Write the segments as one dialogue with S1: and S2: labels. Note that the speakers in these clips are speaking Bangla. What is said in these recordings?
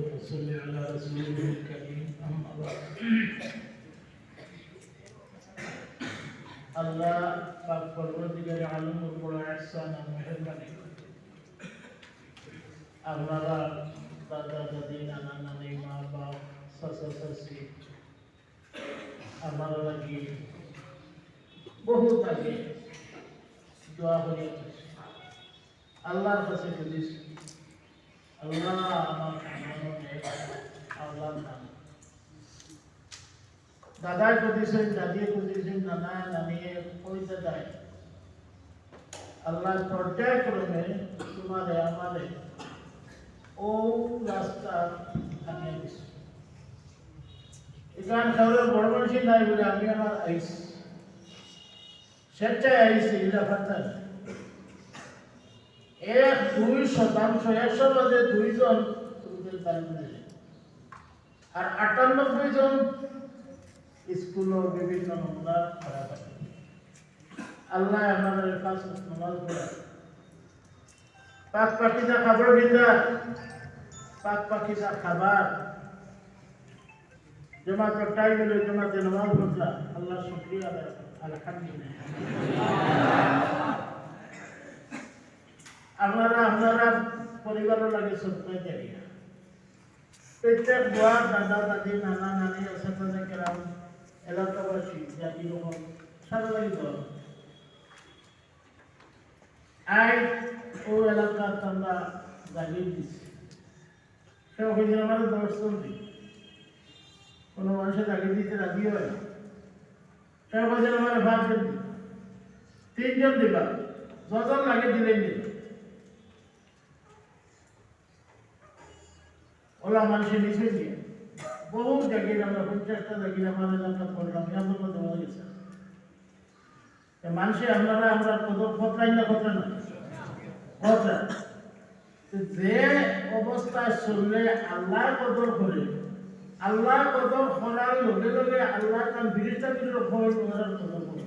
S1: وصل على رسوله الكريم أما بعد আল্লাহ পাক পরবর্তীকারে আলমের বড় আহসান আর মেহরবানি আপনারা দাদা দাদি নানা নানি মা বাপ চাচা চাচি আপনারা লাগি বহুত আগে দোয়া করি আল্লাহর কাছে বুঝিস দাদাই খুঁজেছেন দাদিয়ে খুঁজেছেন নানা নানিয়ে কইতে দেয় আল্লাহ পর্যায়ক্রমে তোমারে আমারে ও রাস্তা আনিয়ে দিছে এখান খাওয়ার বড় মানুষই নাই বলে আমি আমার আইস স্বেচ্ছায় আইসি এটা ফাতা এক দুই শতাংশ, একশো মধ্যে দুইজন তোমাদের তালিমে আর আটানব্বই জন স্কুল ও বিভিন্ন নমুনা খারাপ আছে আল্লাহ আমাদের পাঁচ নমাজ পড়া। পাক পাখিটা খাবার ভিন্দা পাক পাখিটা খাবার। জমাত টাইম হলো জমাতে নমাজ পড়লা আল্লাহ শুক্রিয়া আলহামদুলিল্লাহ। আপনারা আপনারা পরিবারও লাগে সত্য জায়গা প্রত্যেক দাদা, দাদি, নানা, নানি আসাতে কেরাম এলাকাবাসী জাতি রকম সবাই দল আই ও এলাকার আমরা জাগিয়ে দিচ্ছি সে ওখানে আমাদের দর্শন দিই কোনো মানুষের জাগিয়ে দিতে রাজি হয় না। সে ওখানে আমার দিই। তিনজন দিবা। যজন লাগে দিলেন দিবা। ওলা মানুষের নিচে দিয়ে বহু জায়গায় আমরা পঞ্চাশটা জায়গায় আমাদের এলাকা করলাম এমন দেওয়া গেছে। মানুষে আপনারা, আমরা কত কতরাই না কত না? কতরা যে অবস্থায় চললে আল্লাহ কদর করে, আল্লাহ কদর করার লগে লগে আল্লাহ তার বিরিতা বিরোধ হয় তোমার কদর করে।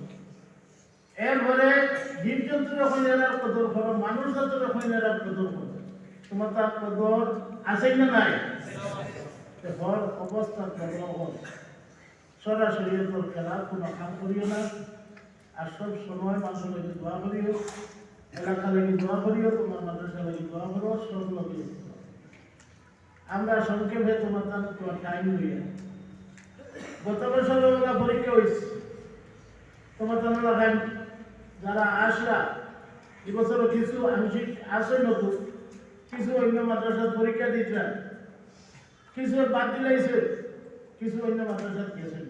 S1: এরপরে জীবজন্তু যখন এরা কদর করো, মানুষ যখন এরা কদর করে, তোমার তার কদর আছে না নাই? হর অবস্থা বদলাও সরাসরি তোর খেলার কোনো কাম করিও না। আর সব সময় মানুষের লাগে দোয়া করিও। এলাকা লাগে দোয়া করিও, তোমার মাদ্রাসা লাগে দোয়া করো, সব লাগে। আমরা সংক্ষেপে তোমার তার তোমার টাইম হইয়া গত বছর ওরা পরীক্ষা হয়েছে তোমার তার লাগাই যারা আসলা এবছরও কিছু আংশিক আসে নতুন। কিছু অন্য মাদ্রাসার পরীক্ষা দিয়েছেন। কিছু বাদ দিলাইছে কিছু অন্য মাদ্রাসার গেছেন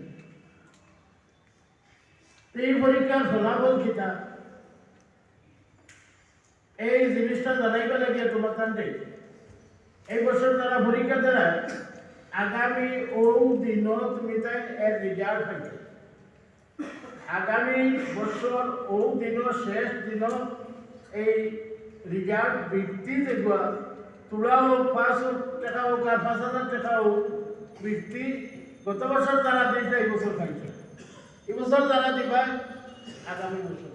S1: এই পরীক্ষার ফলাফল কিতা এই জিনিসটা জানাইবা লাগে তোমার কান্ডে এই বছর যারা পরীক্ষা দেয়, আগামী ও দিন তুমি তাই এর রেজাল্ট পাইবে আগামী বছর ও দিন শেষ দিন এই রেজাল্ট বৃত্তি দেখবা তোলা হোক পাঁচ টাকা হোক আর পাঁচ হাজার হোক বৃত্তি, গত বছর যারা দিয়েছে এই বছর পাইছে। এই বছর যারা দিবা, আগামী বছর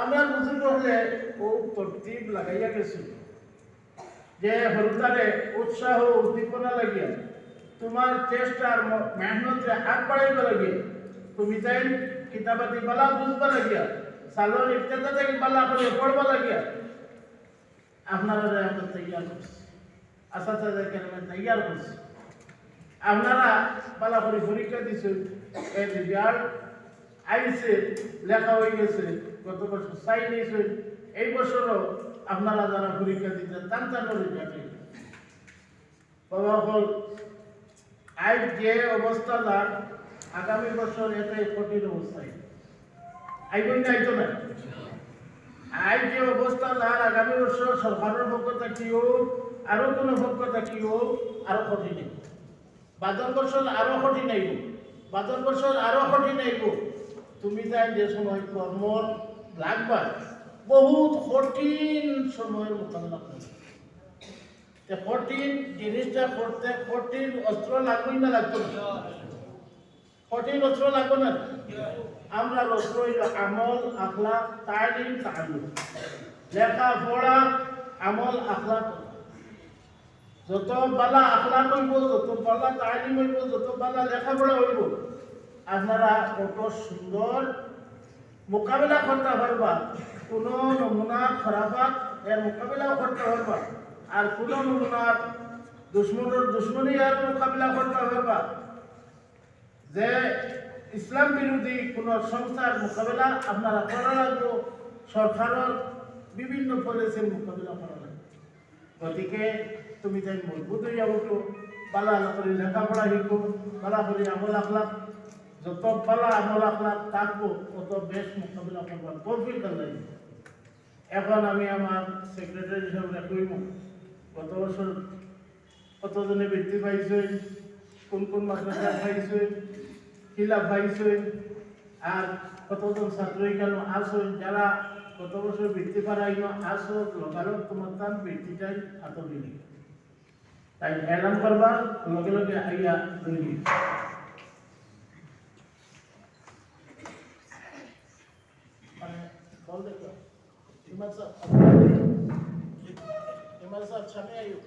S1: আমরা বুঝতে হলে ও তরতিব লাগাইয়া গেছিল, যে হরতারে উৎসাহ, উদ্দীপনা লাগিয়া তোমার চেষ্টার মেহনতে হাত বাড়াইব লাগিয়া তুমি তাই কিতাবাতি বালা বুঝবা লাগিয়া সালোর ইফতেদা থেকে বালা করে পড়বা লাগিয়া? আপনারা আমরা তৈয়ার করছি। আশা তাদেরকে আমি তৈয়ার করছি। আপনারা বালা করে পরীক্ষা দিচ্ছেন এই রেজাল্ট আইছে, লেখা হয়ে গেছে, গত বছর সাইন হয়েছে। এই বছরও আপনারা যারা পরীক্ষা দিতে তান তান রেজাল্ট হল আজ যে অবস্থা যার আগামী বছর এটাই কঠিন অবস্থায়। আইবই না না আজ যে অবস্থা যার আগামী আরও আরও কঠিন বাদর বছর আরও কঠিন আইব বাদর বছর আরও কঠিন আইব তুমি তাই যে সময় কর্ম লাগবা বহুত কঠিন সময়ের মোকাবিলা করবে কঠিন জিনিসটা করতে কঠিন অস্ত্র লাগবেই না লাগতো কঠিন অস্ত্র লাগবে না? আমরা অস্ত্র হইল আমল, আখলাক, তালিম, তালুম। লেখা পড়া আমল, আখলাক। যত বালা আখলাক হইব, যত বালা তালিম হইব, যত বালা লেখাপড়া হইব, আপনারা কত সুন্দর মোকাবিলা করতে পারবা। কোনো নমুনার খারাপাত এর মোকাবিলাও করতে পারবা। আর কোনো নমুনার দুশ্মনের দুশ্মনী এর মোকাবিলা করতে পারবা। যে ইসলাম বিরোধী কোনো সংস্থার মোকাবিলা আপনারা করা লাগবে সরকারের বিভিন্ন পলিসির মোকাবিলা করা লাগবে গতিকে তুমি তাই মজবুত হইয়া উঠো, বালা করে লেখাপড়া শিখো, বালা করে আমল আখলাক যত বালা আমল আখলাক থাকব, তত বেশ মোকাবিলা করবার তৌফিক আল্লাহ এখন আমি আমার সেক্রেটারি হিসাবে কইব গত বছর কতজনে বৃদ্ধি পাইছে? কোন কোন মাদ্রাসা পাইছে কিলা পাইছে আর কতজন ছাত্র কেন আসো যারা কত বছর বৃত্তি পারাইনো আসো লগালগ তোমার তার বৃত্তিটাই হাত দিলি তাই এলাম করবার লগে লগে আইয়া দিলি মানে কল দেখো, ইমাম সাহেব ইমাম সাহেব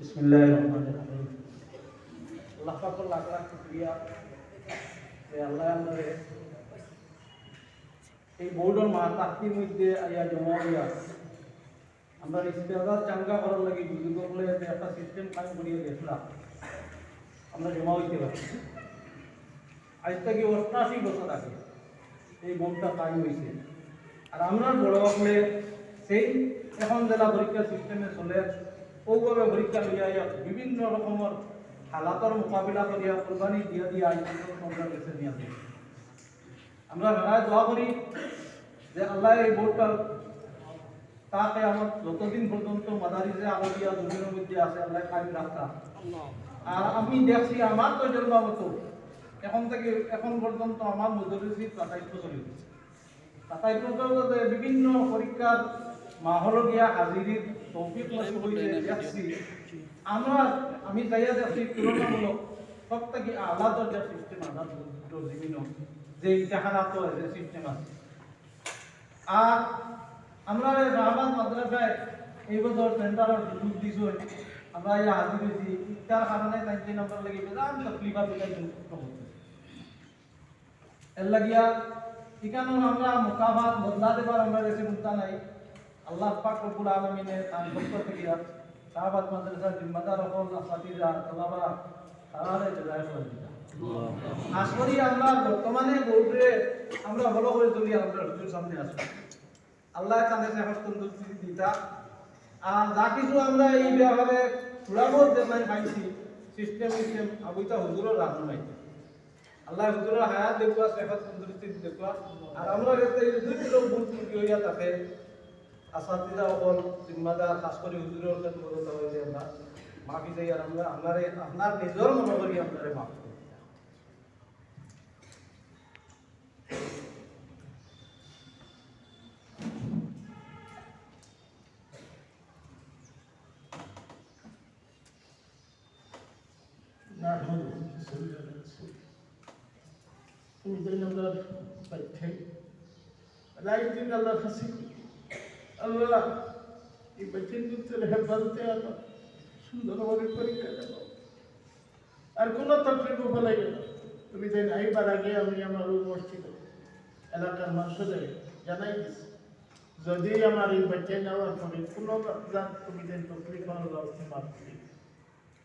S1: সামনে আইও
S2: বিসমিল্লাহিররহমানিররহিম আল্লাহ এই বোর্ডের মা তাকির মধ্যে আইয়া জমা হইয়া আমরা চাঙ্গা করার লাগি একটা সিস্টেম কাজ করিয়ে গেছিলাম আমরা জমা হইতে পারি আজ থেকে অষ্টাশি বছর আগে এই বোর্ডটা কাজ হয়েছে আর আমরা বড় হলে সেই এখন জেলা পরীক্ষা সিস্টেমে চলে ওভাবে পরীক্ষা লইয়া ইয়া বিভিন্ন রকমের হালাতর মোকাবিলা করিয়া কোরবানি দিয়া দিয়া আমরা কাছে নিয়ে আসি আমরা বেড়ায় দোয়া করি যে আল্লাহ এই বোর্ডটা তাকে আমার যতদিন পর্যন্ত মাদারিসে আলমিয়া জমিনের মধ্যে আছে, আল্লাহ কামি রাখতা। আর আমি দেখছি আমার তো জন্ম মতো, এখন থেকে এখন পর্যন্ত আমার মজুরি তাতাইত্ব চলি তাতাইত্ব বিভিন্ন পরীক্ষার মাহল গিয়া হাজিরির আমরা আমি যাইয়া দেখছি তুলনামূলক সব থেকে আলাদা দরজার সিস্টেম আলাদা যে ইতিহারাত যে সিস্টেম আছে। আর আমরা রাহমান মাদ্রাসায় এই বছর সেন্টারের সুযোগ দিছো আমরা ইয়া হাজির হয়েছি। তার কারণে তাই নাম্বার লাগি বেজান তকলিফা বিলাই এর লাগিয়া ইকানো আমরা মোকাবাত বদলা দেবার আমরা মুক্তা নাই। আল্লাহ পাক রব্বুল আলামিনে তার পক্ষ থেকে শাহবাদ মাদ্রাসার জিম্মাদার হল আসাতিরা তলাবা তারারে জাজায় করে দিতা আজ করি আমরা বর্তমানে বোর্ডে আমরা ভালো করে চলি আমরা হুজুর সামনে আসব আল্লাহ কানে তন্দুরস্তি দিতা। আর যা কিছু আমরা এই ব্যাপারে পাইছি সিস্টেম সিস্টেম আবুইতা রাখুন আল্লাহ হুজুরের হায়াত সেহত তন্দুরস্তি আর আমরা ভুল ত্রুটি হইয়া থাকে আসাতিরা অকল জিম্মাদার খাস করে হুজুরের ক্ষেত্রে বলতে হয় যে আমরা মাফি চাই আর আমরা আপনারে আপনার নিজের মনে করি আপনারে মাফ করি
S1: نعمل তুমি তাই আমরা পাইথাই রাই দিন আল্লাহ কাছে আল্লাহ, এই বাচ্চার ভিতরে হেফাজতে আলো সুন্দরভাবে পরীক্ষা দেব। আর কোনো তকলিফ ফেলাই গেল তুমি তাই আইবার আগে আমি আমার ওই মসজিদ এলাকার মানুষদের জানাই দিছি। যদি আমার এই বাচ্চা নেওয়ার পরে কোনো জাত তুমি তাই তকলিফ মাফ করি।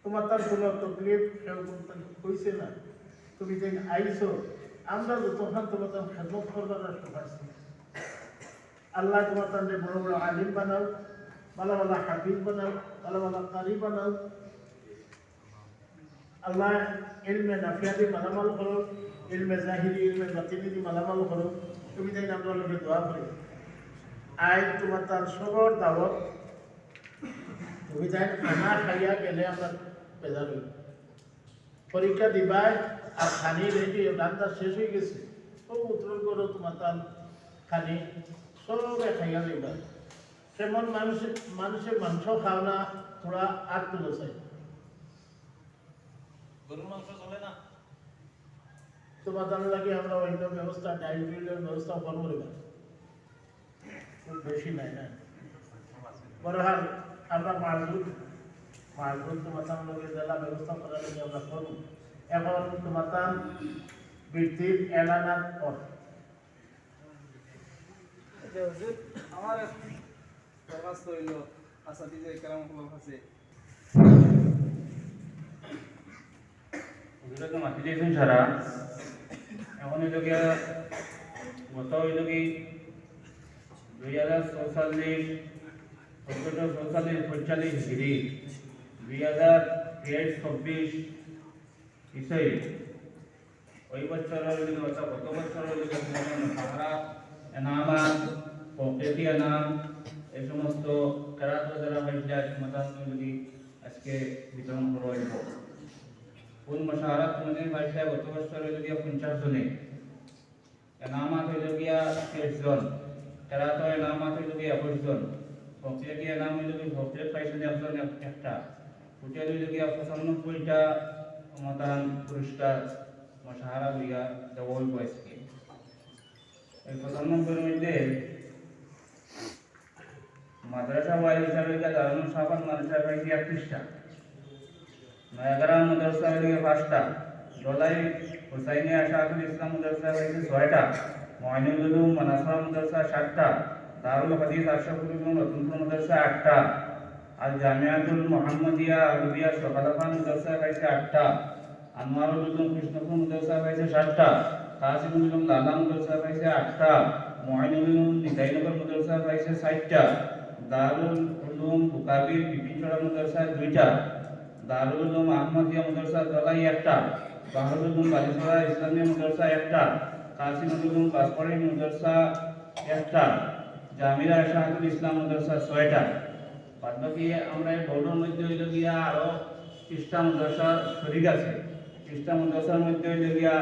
S1: তোমার তার কোনো তকলিফ কেউ হয়েছে না। তুমি যেন আইছো, আমরা তখন তোমার খেদমত করবার রাষ্ট্র পাইছি আল্লাহ তোমার তাদের বড় বড় আলিম বানাও, ভালো ভালো হাবিব বানাও, ভালো ভালো কারি বানাও। আল্লাহ ইলমে নাফিয়াদি মালামাল করো, ইলমে জাহিরি ইলমে বাতিনি দি মালামাল করো। তুমি তাই আমরা লোকে দোয়া করি আই তোমার তার সবর দাওয়াত। তুমি তাই খানা খাইয়া গেলে আমরা হই। পরীক্ষা দিবাই আর খানি রেডি রান্না শেষ হয়ে গেছে। সব উত্তর করো তোমার তার খানি সবে খাইয়া দিবা তেমন মানুষের মানুষের মাংস খাও না থোড়া আট কিলো চাই
S2: গরুর মাংস চলে না?
S1: তোমার তার লাগে আমরা অন্য ব্যবস্থা ডুইলের ব্যবস্থা করব খুব বেশি নাই না। আমরা মালগুল মালগুল তোমাতাম লোকের জেলা ব্যবস্থা করার জন্য আমরা করব এখন তোমাতাম বৃত্তির এলানার পর
S3: হুজুর আমার দরখাস্ত হইল আসাদিজে কেরাম হল কাছে
S4: ওগুলো তো মাটি দিয়েছেন সারা। এখন হইল গিয়া, গত হইল কি, দুই হাজার চৌচল্লিশ, চোদ্দশো চৌচল্লিশ, পঁয়তাল্লিশ হিরি দুই হাজার তেইশ, চব্বিশ ইসই ওই বছর হইল গত বছর হইল সাহারা এনাম এই সমস্ত যারা যদি আজকে বিতরণ করা গত বছর পঞ্চাশ জনে। এনামাত হইল গিয়া ত্রিশ জন। কেরাত এনামাত হইল গিয়া একুশ জন। ভক্তি এনাম হইল গিয়া ভক্তি পাইছেন একটা। ফুটিয়াল হইল গিয়া পঁচানব্বইটা সমাধান পুরস্কার মশাহারা লইয়া দেওয়া হইব আজকে। এই পঁচানব্বইয়ের মধ্যে মাদ্রাসা ওয়াইল হিসাবে দারুণ সাহাবান মাদ্রাসা পাইছি একত্রিশটা নয়াগ্রাম মাদ্রাসা হইলে পাঁচটা, দলাই হুসাইনি আশাকুল ইসলাম মাদ্রাসা হইলে ছয়টা ময়নুল উলুম মানাসরা মাদ্রাসা সাতটা, দারুল হাদিস আশরাফুল হয়েছে কৃষ্ণপুর মাদ্রাসা হয়েছে কাসিমুল উলুম লালা মাদ্রাসা হয়েছে আটটা উলুম নিজাইনগর মাদ্রাসা হয়েছে ষাটটা দারুল উলুম বুকাবির বিপিনচড়া মাদ্রাসা দুইটা দারুল উলুম আহমদিয়া মাদ্রাসা দলাই একটা বাহাদুর উলুম বালিছড়া ইসলামী মাদ্রাসা একটা কাসিমুল উলুম বাসপাড়ি মাদ্রাসা একটা জামিরা শাহাদুল ইসলাম মাদ্রাসা ছয়টা। বাদ বাকি আমরা এই বোর্ডের মধ্যে হইল গিয়া আরও খ্রিস্টান মাদ্রাসা শরিক আছে। খ্রিস্টান মাদ্রাসার মধ্যে হইল গিয়া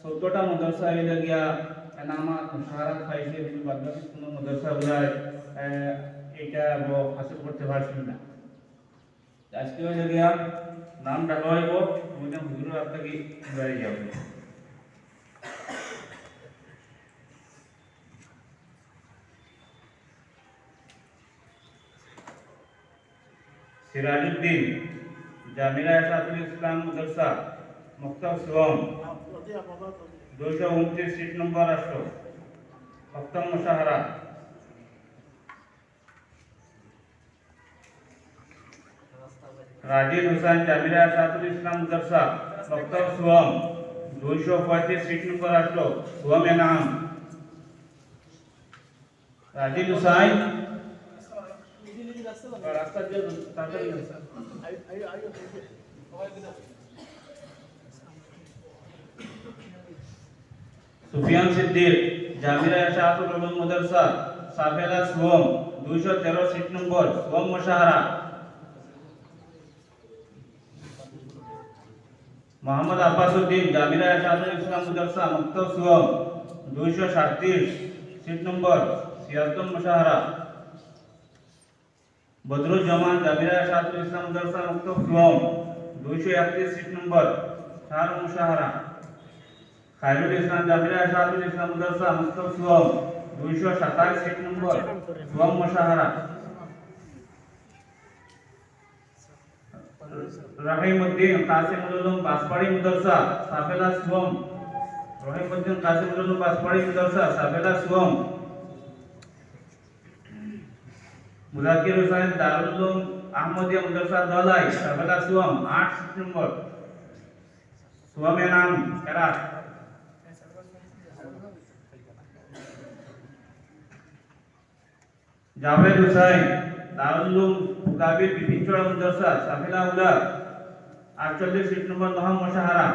S4: চোদ্দটা মাদ্রাসা হইল গিয়া এনামাত মুশাহারাত পাইছে কিন্তু বাদ বাকি কোনো মাদ্রাসা গুলায় এইটা ব- হাসিল করতে পারছিল না আজকে হইল গিয়া নাম ডাকা হইব তুমি হুজুর আপনাকে বেড়ে যাবে সিরাজউদ্দিন জামিরা এসাদুল ইসলাম মাদ্রাসা মুক্তাব শিবম দুইশো উনত্রিশ সিট নম্বর রাষ্ট্র সপ্তম মুশাহারা রাজিদ হুসাইন জামিরা এসাদুল ইসলাম মাদ্রাসা মুক্তাব শিবম দুইশো পঁয়ত্রিশ সিট নম্বর রাষ্ট্র শিবম এ নাম রাজিদ হুসাইন রাস্তা দিয়ে সুফিয়ান সিদ্দিক জামিরা শাহুল উলুম মাদ্রাসা, সাফেলা সোম 213 সিট নম্বর সোম মুশাহারা। মোহাম্মদ আব্বাসউদ্দিন জামিরা শাহুল ইসলাম মাদ্রাসা মুক্তব সোম 237 সিট নম্বর সিয়াতুল মুশাহারা। বদরুজ্জামান জামিরা শাহুল ইসলাম মাদ্রাসা মুক্তব সোম 231 সিট নম্বর চার মুশাহারা। খায়রুল ইসলাম জামিরা শাহুল ইসলাম মাদ্রাসা মুস্তফ সুয়ম, দুইশো সাতাশ সিট নম্বর, সুয়ম মশাহারা। রহিমউদ্দিন কাসিমুল উলুম বাসপাড়ি মাদ্রাসা সাফেলা সুয়ম। রহিমউদ্দিন কাসিমুল উলুম বাসপাড়ি মাদ্রাসা সাফেলা সুয়ম। মুজাকির হুসাইন দারুল উলুম আহমদিয়া মাদ্রাসা দলাই, সাফেলা সুয়ম, আট নম্বর। সুয়মের নাম এরা জাভেদ হুসাইন দারুল মুকাবির বিপিনচড়া মাদ্রাসা সাফিলা উলা আটচল্লিশ সিট নম্বর নহম মশাহারা।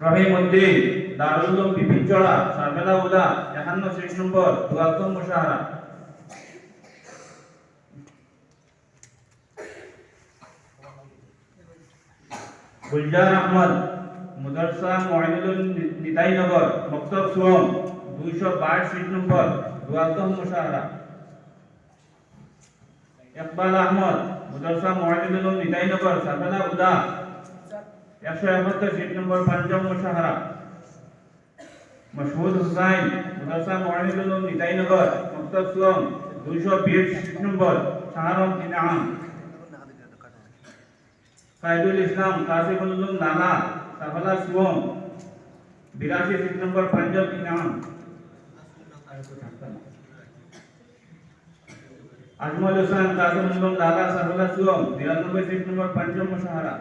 S4: রহিম উদ্দিন দারুল বিপিনচড়া সাফিলা উলা একান্ন সিট নম্বর চুয়াত্তর মশাহারা। গুলজার আহমদ মুদরসা মহিনুল নিতাইনগর মক্তব সুয়ম দুইশো বাইশ সিট নম্বর দুয়াতম মুশাহারা ইকবাল আহমদ মুদরসা মহিনুল নিতাইনগর সাফেলা উদা একশো একাত্তর সিট নম্বর পঞ্চম মুশাহারা मशहूद हुसैन मदरसा मोहम्मद उलूम निताई नगर मकतब सुम 220 नंबर चारों इनाम कायदुल इस्लाम कासिम उलूम नाना सफला सुम बिरासी सीट नंबर पंजाब इनाम अजमल हुसैन कासम निगम दादा सरवला सुगम निन्यानवे सीट नंबर पंचम मुशहरा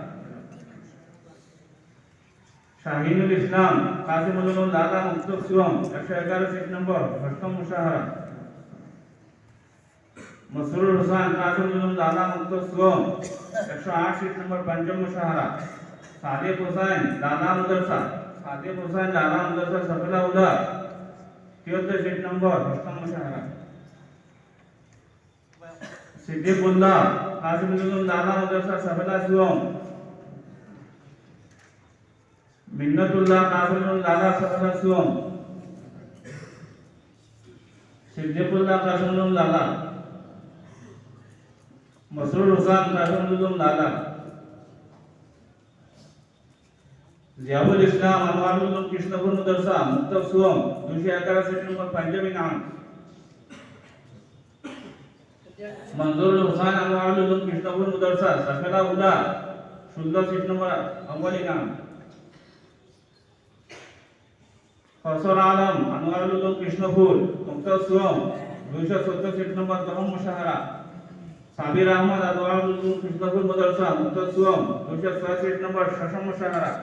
S4: शाहीनुल इस्लाम कासिम उलूम दादा मुक्तुब सुगम एक सौ ग्यारह सीट नंबर अष्टम मुशहरा मसरूर हुसैन कासिम उलूम दादा मुक्तुब सुगम एक सौ आठ सीट नंबर पंचम मुशहरा सादिक हुसैन दादा मदरसा सादिक हुसैन दादा मदरसा सफला उधर তিয়াত্তর সিট নম্বর অষ্টম মুশাহারা সিদ্দিকুল্লাহ কাসিমুল উলুম দাদা মুদরসা সফলা শিবম মিন্নতুল্লাহ কাসিমুল দাদা সফলা শিবম সিদ্দিকুল্লাহ কাসিমুল দাদা মসরুর হোসেন কাসিমুল দাদা জিয়াউল ইসলাম আনোয়ারুল কৃষ্ণপুর মাদ্রাসা মুক্তব সুম দুশো এগারো সিট নম্বর পাঞ্জাবি নাম। মঞ্জুরুল হোসেন আনোয়ারুল কৃষ্ণপুর মাদ্রাসা সাফেলা উলা ষোলো সিট নম্বর আউয়ালি নাম। ফসল আলম আনোয়ারুল কৃষ্ণপুর, মুক্তব সুম দুইশো সত্তর সিট নম্বর দহম মুশাহারা সাবির আহমদ আনোয়ারুল কৃষ্ণপুর মাদ্রাসা মুক্তব সুম দুইশো ছয় সিট নম্বর শশম মুশাহারা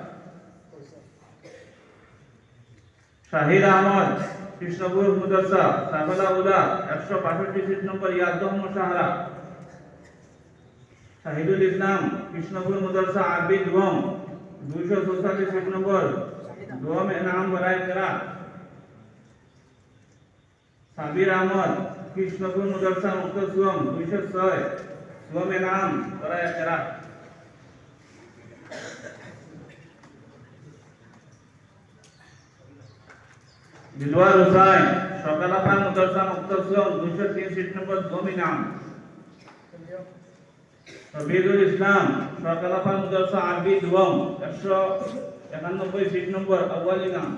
S4: শাহিদ আহমদ, কৃষ্ণপুর মাদ্রাসা সাফেলা উলা একশো বাষট্টি সিট নম্বর ইয়াদহ মুশাহারা। শাহিদুল ইসলাম, কৃষ্ণপুর মাদ্রাসা আরবি দুম দুইশো চৌষট্টি সিট নম্বর দুম এনাম বরাই করা সাবির আহমদ, কৃষ্ণপুর মাদ্রাসা মুক্ত সুম দুইশো ছয় সুম এনাম বরাই করা দিলওয়ার হুসাইন সকালাপান মাদ্রাসা মুক্ত সুম দুইশো তিন সিট নম্বর দুম ইনাম রবিদুল ইসলাম সরকালাপাল মাদ্রাসা আরবি দুম একশো একানব্বই সিট নম্বর আউয়াল ইনাম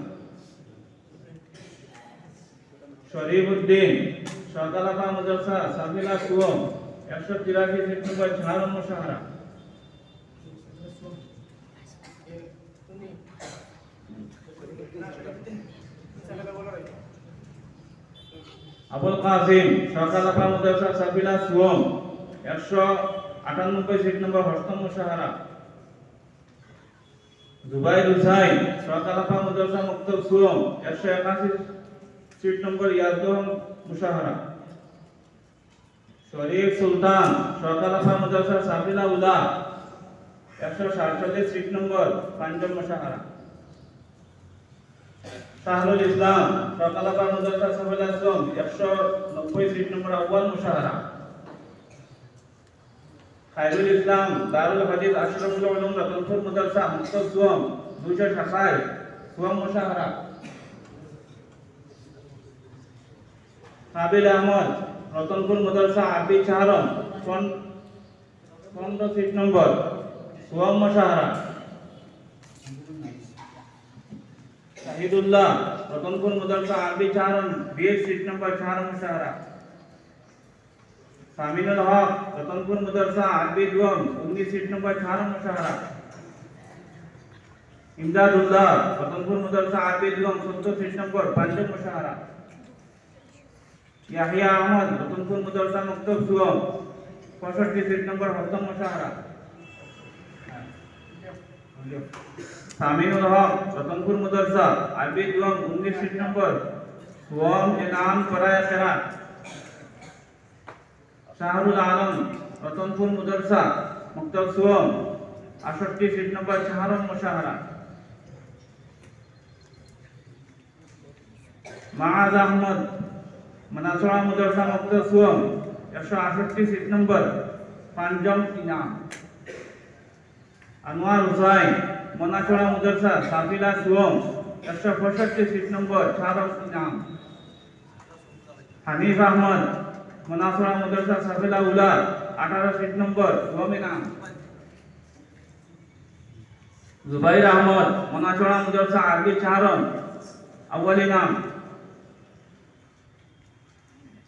S4: শরীফ উদ্দিন সরকালাপাল মাদ্রাসা সাফিলা সুম একশো তিরাশি সিট নম্বর ঝাড়ম মুশাহারা আবুল কাসিম সরকালাপাল মাদ্রাসা সাফিলা সুম একশো আটানব্বই সিট নম্বর হস্তম মুশাহারা জুবাইর হুসাইন সরকালাপা মাদ্রাসা মুক্তব সুরম একশো একাশি সিট নম্বর ইয়াজদহ মুশাহারা শরীফ সুলতান সরকালাপা মাদ্রাসা সাফিলা উলা একশো সাতচল্লিশ সিট নম্বর পাঞ্জাব মুশাহারা শাহরুল ইসলাম সরকালাপা মাদ্রাসা সাফিলা সুরম একশো নব্বই সিট নম্বর আউয়াল মুশাহারা। খায়রুল ইসলাম, দারুল হাদিস আশরাফুল উলুম রতনপুর মাদ্রাসা মুক্তব সুয়াম 228 সুয়াম মুশাহারা। কাবিল আহমদ, রতনপুর মাদ্রাসা, আরবি চাহারম পনেরো সিট নম্বর সুয়াম মুশাহারা। শাহিদুল্লাহ রতনপুর মাদ্রাসা আরবি চাহারম বিশ সিট নম্বর চাহারম মুশাহারা সামিনুল হক রতনপুর মাদ্রাসা আরবি দুম উনিশ সিট নম্বর ছাড় মুশাহারা ইমদাদুল্লাহ রতনপুর মাদ্রাসা আরবি দুম সত্তর সিট নম্বর পাঞ্জাব মুশাহারা ইয়াহিয়া আহমদ রতনপুর মাদ্রাসা মুক্তব সুগম পঁয়ষট্টি সিট নম্বর হস্তম মুশাহারা সামিনুল হক রতনপুর মাদ্রাসা আরবি দুম উনিশ সিট নম্বর সুগম এনাম করায় কেরা শাহরুল আলম রতনপুর মুদরসা মুক্তব সুয়ম আষট্টি সিট নম্বর শাহরম মুশাহারা মাহাজ আহমদ মানাসড়া মুদরসা মুক্তব সুয়ম একশো আষট্টি সিট নম্বর পাঞ্জম ইনাম। আনোয়ার হুসাইন मनासोळा मदरसा साफिला सुवम एकशे पासष्ट सीट नंबर चार नाम. हनीफ अहमद मनासोळा मदरसा साफिला उला अठारह सीट नंबर सुवम नाम. जुबैर अहमद मनासोळा मदरसा आरबी चारम अव्वल नाम.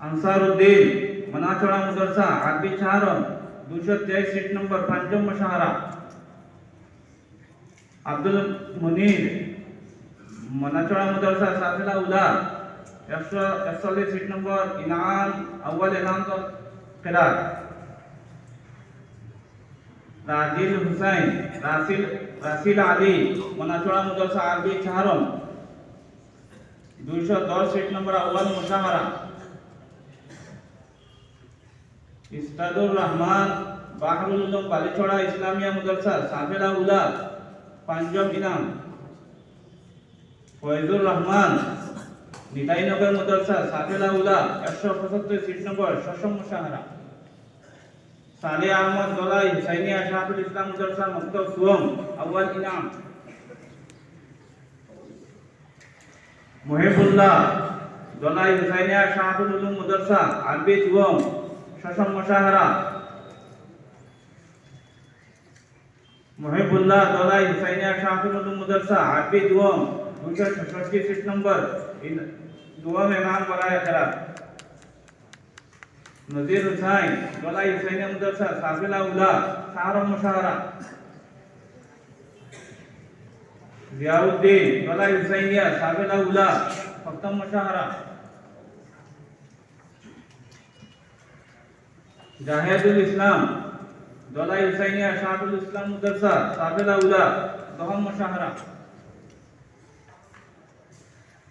S4: अंसारुद्दीन मनासोळा मदरसा आरबी चारम दुशो तेवीस सीट नंबर पंचम मशारा আব্দুল মুনির মনাচড়া মদরসা সাফিলা উলা একশো একচল্লিশ সিট নম্বর ইনাম আউ্বাল ইনাম তো ফেরার রাজিল হুসাইন রাসিল রাসিল আলী মনাচড়া মদরসা আরবি চারম দুইশো দশ সিট নম্বর আউ্বাল মুশাহারা ইস্তাদুর রহমান বাহরুল উলুম বালিছড়া ইসলামিয়া মাদ্রাসা সাফেলা উলা পাঞ্জাব ইনাম ফয়জুর রহমান নিতাইনগর মাদ্রাসা সাফেলা উলা একশো পঁচাত্তর সিট নম্বর, শশম মুশাহারা সালে আহমদ গলাই হুসাইনিয়া শাহুল ইসলাম মাদ্রাসা মক্তব সুয়ম আউয়াল ইনাম মহিবুল্লাহ গলাই হুসাইনিয়া শাহুল উলুম মাদ্রাসা, আরবি সুয়ম শশম মুশাহারা মহিবুল্লাহ দলাই হুসাইনিয়া শাহুল উলুম মাদ্রাসা আরবি দুয়ম দুশো ছেষট্টি সিট নম্বর দুয়ম ইমাম বলায় খারাপ নজির হুসাইন দলাই হুসাইনিয়া মাদ্রাসা সাফিলা উলা শাহরম মুশাহারা জিয়াউদ্দিন দলাই হুসাইনিয়া সাফিলা উলা সপ্তম মুশাহারা জাহেদুল ইসলাম দলাই হুসাইনিয়া শাহুল ইসলাম মাদ্রাসা সাফিলা উলা দহম মুশাহারা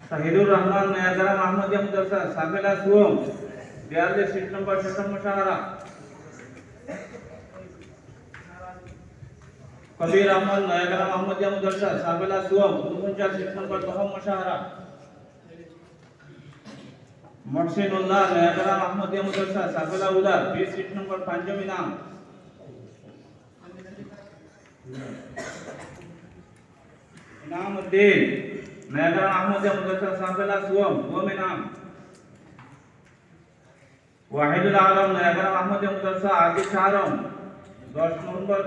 S4: শাহিদুর রহমান নয়াগ্রাম আহমদিয়া মাদ্রাসা সাফিলা সুয়ম বিয়াল্লিশ সিট নম্বর শতম মুশাহারা কবির আহমদ নয়াগ্রাম আহমদিয়া মাদ্রাসা সাফিলা সুয়ম উনপঞ্চাশ সিট নম্বর দহম মুশাহারা মহসিনুল্লাহ নয়াগ্রাম আহমদিয়া মাদ্রাসা সাফিলা উলা বিশ সিট নম্বর পঞ্চমী নাম इनामुद्दीन नैदर अहमद मुदसर सांबला सुम सुम इनाम वाहिदुल आलम नैदर अहमद मुदसर आतिश आलम 10 नवंबर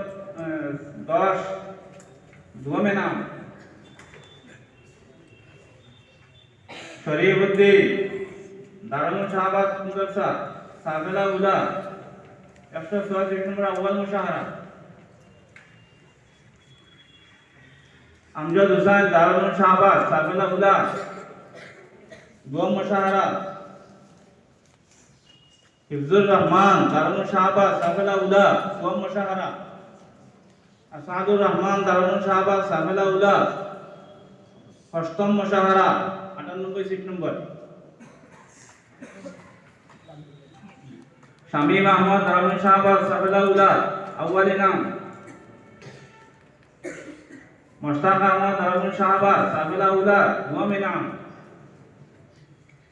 S4: 10 सुम इनाम शरीफुद्दीन दारुल शाहबाद मुदसर सांबला उला। 166 नंबर अव्वल मुशाहरा। আমজাদ হুসাইন দারুল শাহবাজ সাবিলা উলা দুয়াম মুশাহারা, হিফজুর রহমান, দারুল শাহবাজ সাবিলা উলা দুয়াম মুশাহারা, আসাদুর রহমান, দারুল শাহবাজ সাবিলা উলা অষ্টম মুশাহারা, আটানব্বই সিট নম্বর। শামীম আহমদ, দারুল শাহবাজ সাবিলা উলা আউ্বাল নাম। मुश्ताक अहमद दारुल शाहबाज साबिला उला दुआम इनाम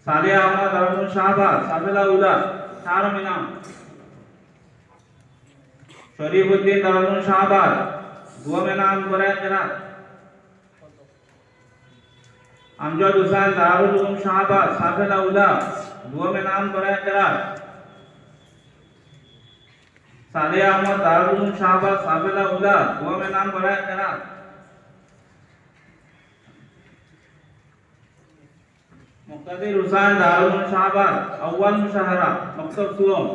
S4: सालिया अहमद दारुल शाहबाज साबिला उला चारम इनाम शरीफुद्दीन दारुल शाहबाज दुआम इनाम बराए किरात अमजद हुसैन दारुल उलूम शाहबाज साबिला उला दुआम इनाम बराए किरात सालिया अहमद दारुल उलूम शाहबाज साबिला उला दुआम इनाम बराए किरात मुक्तदिर हुसैन दारुल शाहबाज अव्वल मुशहरा मकसद सुलम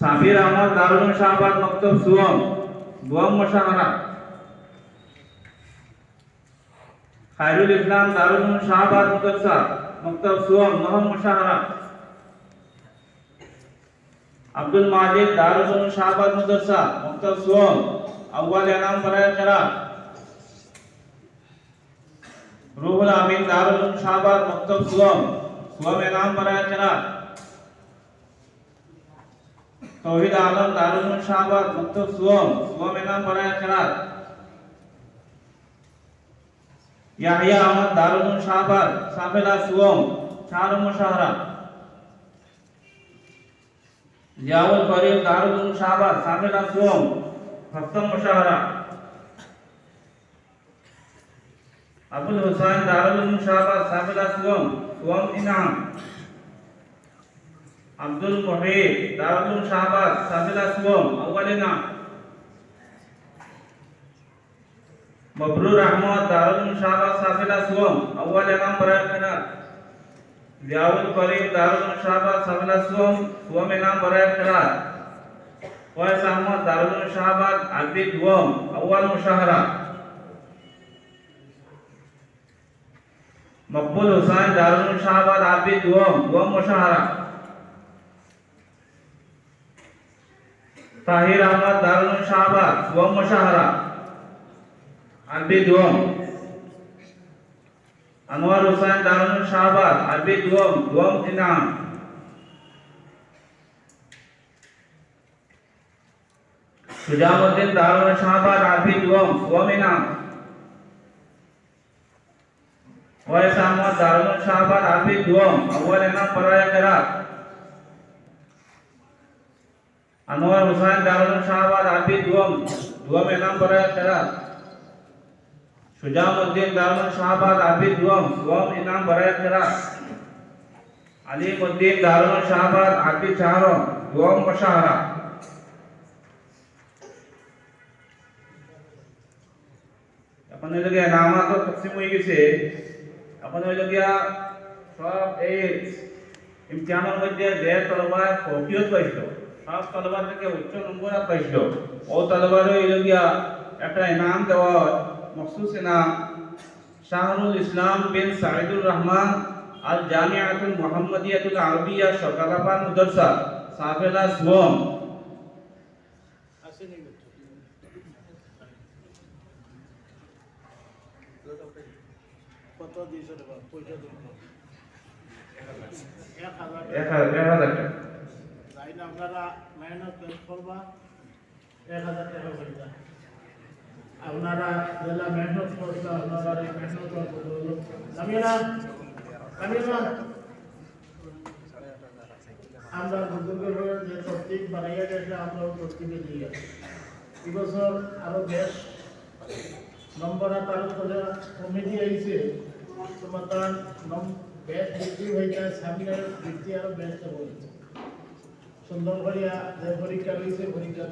S4: साबिर अहमद दारुल शाहबाज मकतब सुलम दुआम मुशहरा खैरुल इस्लाम दारुल शाहबाज मुदरसा मकतब सुलम नहम मुशहरा अब्दुल माजिद दारुल शाहबाज मुदरसा मकतब सुलम अव्वल इनाम बराए क़रार रूहुल রুহুল আমিন দারুল শাহবাদ মক্তব সুলম সুলমে নাম মারা যাচ্ছে না তৌহিদ আলম দারুল শাহবাদ মক্তব সুলম সুলমে নাম মারা যাচ্ছে না ইয়াহিয়া আহমদ দারুল শাহবাদ সাফেলা সুলম শাহরুম শাহরা জিয়াউল করিম দারুল শাহবাদ সাফেলা সুলম সপ্তম শাহরা अबुल हुसैन दारुल शाहबाज साबिला सुवम सुवम इनाम। अब्दुल मुहीद दारुल शाहबाज साबिला सुवम अव्वल इनाम। मबरूर अहमद दारुल मुशाबा साफिला सुवम अव्वल इनाम बराए खैरात जियाउल करीम दारुल मुशाबा साफिला सुवम सुवम इनाम बराए खैरात फैज अहमद दारुल मुशाबा अरबी दुवम अव्वल मुशाहरा। মকবুল হোসাইন দারুল শাহবাদ আরবি দুয়ম দুয়ম মোশাহারা। তাহির আহমদ দারুল শাহবাদ, দুয়ম মোশাহারা। আরবি দুয়ম। আনোয়ার হোসেন দারুল শাহবাদ, আরবি দুয়ম দুয়ম ইনাম। সুজামউদ্দিন দারুল শাহবাদ, আরবি দুয়ম দুয়ম ইনাম। ওয়াইস আহমদ দারুণ শাহবাজ আরবি দুয়ম আউয়াল ইনাম পরায়া কেরাত আনোয়ার হোসেন দারুণ শাহবাজ আরবি দুয়ম দুয়ম ইনাম পরায়া কেরাত সুজামউদ্দিন দারুল শাহবাজ আবিদ দুয়ম দুয়ম ইনাম বরায় খেরা আলিমউদ্দিন দারুল শাহবাজ আবিদ চাহরম দুয়ম মুশাহারা এখন হইল গিয়া নামাজ তো তকসিম হয়ে এখন হইল গিয়া সব এই ইমতিহানের মধ্যে যে তলবার ফকিয়ত পাইছিল, সব তলবার থেকে উচ্চ নম্বর পাইছিল। ও তলবার হইল গিয়া একটা ইনাম দেওয়া মখসুস ইনাম শাহরুল ইসলাম বিন সাইদুর রহমান আল জামিয়াতুল মুহাম্মাদিয়াতুল আরবিয়া সকালাবাদ মুদরসা সাফেলা সুয়ম
S1: আসেনি কত দিয়েছে বাবা? পয়সা দিন এক হাজার
S4: এক হাজার টাকা।
S1: যাই না আপনারা মেহনত করবা এক হাজার টাকা দেন। আপনারা যেলা মেহনত করছে আপনারা মেহনত আমরা বুজুর্গের যে তত্ত্বিক বানাইয়া গেছে আমরাও তত্ত্বিকে দিয়ে এবছর আরও বেশ নম্বর তার কমিটি আইছে। তোমার বেশ বৃদ্ধি হয়েছে সামনে বৃদ্ধি আরও বেশ হয়েছে সুন্দর করিয়া যে পরীক্ষা রয়েছে পরীক্ষা।